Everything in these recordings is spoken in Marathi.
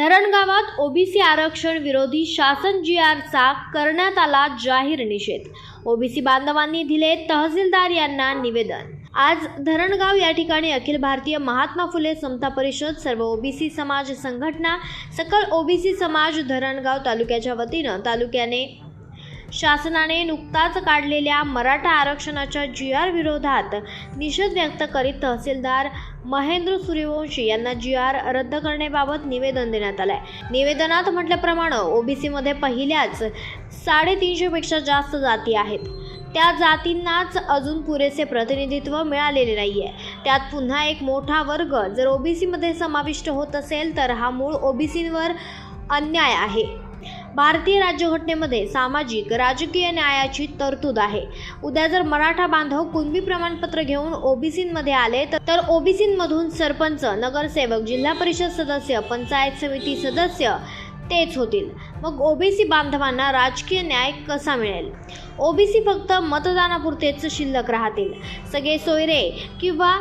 धरणगावात ओबीसी आरक्षण विरोधी शासन जी आरचा करण्यात आला जाहीर निषेध. ओबीसी बांधवांनी दिले तहसीलदार यांना निवेदन. आज धरणगाव या ठिकाणी अखिल भारतीय महात्मा फुले समता परिषद सर्व ओबीसी समाज संघटना सकल ओबीसी समाज धरणगाव तालुक्याच्या वतीनं तालुक्याने शासनाने नुकताच काढलेल्या मराठा आरक्षणाच्या जी आर विरोधात निषेध व्यक्त करीत तहसीलदार महेंद्र सूर्यवंशी यांना जी आर रद्द करण्याबाबत निवेदन देण्यात आलंय. निवेदनात म्हटल्याप्रमाणे ओबीसीमध्ये पहिल्याच साडेतीनशेपेक्षा जास्त जाती आहेत. त्या जातींनाच अजून पुरेसे प्रतिनिधित्व मिळालेले नाही आहे त्यात पुन्हा एक मोठा वर्ग जर ओबीसीमध्ये समाविष्ट होत असेल तर हा मूळ ओबीसीवर अन्याय आहे. भारतीय राज्यघटनेमध्ये सामाजिक राजकीय न्यायाची तरतूद आहे. उद्या जर मराठा बांधव कुणबी प्रमाणपत्र घेऊन ओबीसीमध्ये आले तर- ओबीसीमधून सरपंच नगरसेवक जिल्हा परिषद सदस्य पंचायत समिती सदस्य तेच होतील. मग ओबीसी बांधवांना राजकीय न्याय कसा मिळेल? ओबीसी फक्त मतदानापुरतेच शिल्लक राहतील. सगळे सोयरे किंवा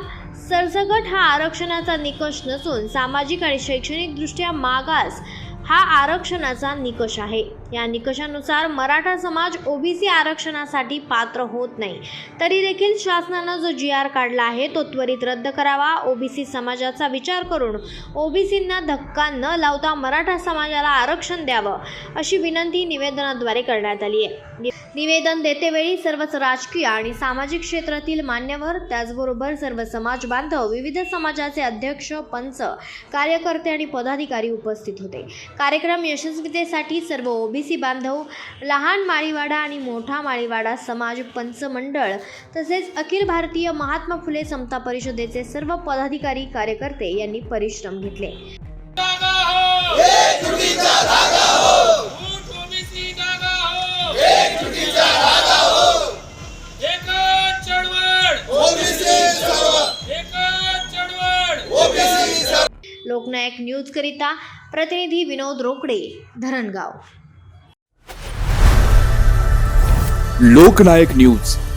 सरसगट हा आरक्षणाचा निकष नसून सामाजिक आणि शैक्षणिकदृष्ट्या मागास हा आरक्षणाचा निकष आहे. या निकषानुसार मराठा समाज ओबीसी आरक्षणासाठी पात्र होत नाही. तरी देखील शासनानं जो जी आर काढला आहे तो त्वरित रद्द करावा. ओबीसी समाजाचा विचार करून ओबीसींना धक्का न लावता मराठा समाजाला आरक्षण द्यावं अशी विनंती निवेदनाद्वारे करण्यात आली आहे. नि- निवेदन देतेवेळी सर्वच राजकीय आणि सामाजिक क्षेत्रातील मान्यवर त्याचबरोबर सर्व समाज बांधव विविध समाजाचे अध्यक्ष पंच कार्यकर्ते आणि पदाधिकारी उपस्थित होते. कार्यक्रम यशस्वीतेसाठी सर्व ओबीसी बांधव लहान माळीवाडा आणि मोठा माळीवाडा समाज पंच मंडळ तसेच अखिल भारतीय महात्मा फुले समता परिषदेचे सर्व पदाधिकारी कार्यकर्ते यांनी परिश्रम घेतले. लोकनायक न्यूज करिता प्रतिनिधी विनोद रोकडे धरणगाव. लोकनायक न्यूज.